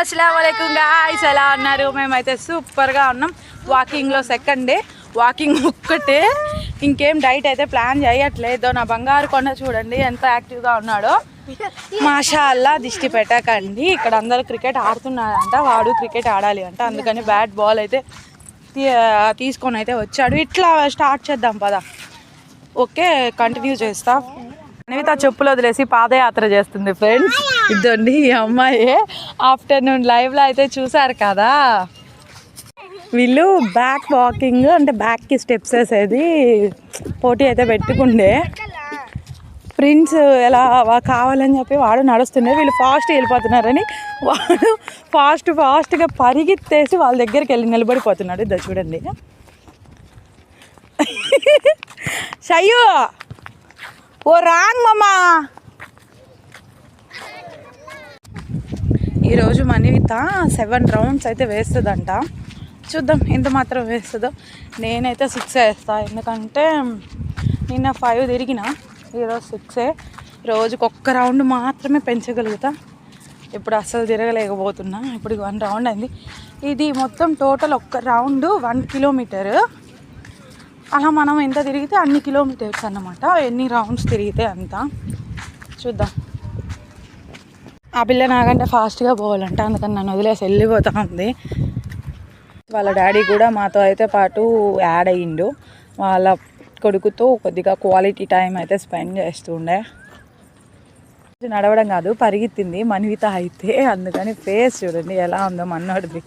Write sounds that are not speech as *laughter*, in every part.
అస్సలం గాయస్ ఎలా ఉన్నారు? మేమైతే సూపర్గా ఉన్నాం. వాకింగ్లో సెకండ్ డే వాకింగ్ ఒక్కటే. ఇంకేం డైట్ అయితే ప్లాన్ చేయట్లేదు. నా బంగారు కొండ చూడండి ఎంత యాక్టివ్గా ఉన్నాడో. మాషా అల్లా దిష్టి పెట్టకండి. ఇక్కడ అందరూ క్రికెట్ ఆడుతున్నారంట. వాడు క్రికెట్ ఆడాలి అంట. అందుకని బ్యాట్ బాల్ అయితే తీసుకొని అయితే వచ్చాడు. ఇట్లా స్టార్ట్ చేద్దాం పదా. ఓకే కంటిన్యూ చేస్తా. అనిత చెప్పులు వదిలేసి పాదయాత్ర చేస్తుంది ఫ్రెండ్స్ ఇదండి ఈ అమ్మాయి. ఆఫ్టర్నూన్ లైవ్లో అయితే చూసారు కదా. వీళ్ళు బ్యాక్ వాకింగ్ అంటే బ్యాక్కి స్టెప్స్ వేసేది. పోటీ అయితే పెట్టుకుండే. ప్రిన్స్ ఎలా వా- కావాలని చెప్పి వాడు నడుస్తుండే. వీళ్ళు ఫాస్ట్ వెళ్ళిపోతున్నారని వాడు ఫాస్ట్ ఫాస్ట్గా పరిగెత్తేసి వాళ్ళ దగ్గరికి వెళ్ళి నిలబడిపోతున్నాడు. ఇద్దరు చూడండి. *laughs* షయ్యు! ఓ రాంగ్ మమ్మా ఈరోజు మనిత సెవెన్ రౌండ్స్ అయితే వేస్తుందంట. చూద్దాం ఎంత మాత్రం వేస్తుందో. నేనైతే సిక్స్ వేస్తా. ఎందుకంటే నిన్న ఫైవ్ తిరిగిన ఈరోజు సిక్సే రోజుకి ఒక్క రౌండ్ మాత్రమే పెంచగలుగుతా. ఇప్పుడు అస్సలు తిరగలేకపోతున్నా. ఇప్పుడు వన్ రౌండ్ అయింది. ఇది మొత్తం టోటల్ ఒక్క రౌండ్ వన్ కిలోమీటర్. అలా మనం ఎంత తిరిగితే అన్ని కిలోమీటర్స్ అన్నమాట. ఎన్ని రౌండ్స్ తిరిగితే అంత. చూద్దాం. ఆ పిల్ల నాకంటే ఫాస్ట్గా పోవాలంట అందుకని నన్ను వదిలేసి వెళ్ళిపోతా ఉంది. వాళ్ళ డాడీ కూడా మాతో అయితే పాటు యాడ్ అయ్యిండు. వాళ్ళ కొడుకుతో కొద్దిగా క్వాలిటీ టైం అయితే స్పెండ్ చేస్తుండే. నడవడం కాదు పరిగెత్తింది మన్విత అయితే అందుకని ఫేస్ చూడండి ఎలా ఉందో మన్నోడిది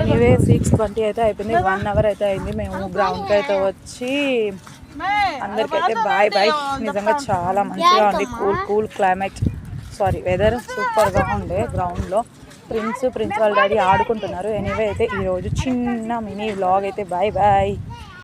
ఎనీవే సిక్స్ ట్వంటీ అయితే అయిపోయింది వన్ అవర్ అయితే అయింది. మేము గ్రౌండ్కి అయితే వచ్చి అందరికైతే బాయ్ బాయ్ నిజంగా చాలా మంచిగా ఉంది. Cool cool climate sorry weather సూపర్గా ఉండే గ్రౌండ్లో ప్రిన్స్ ప్రిన్స్ వాళ్ళ డాడీ ఆడుకుంటున్నారు. ఎనీవే అయితే ఈరోజు చిన్న మినీ వ్లాగ్ అయితే బాయ్ బాయ్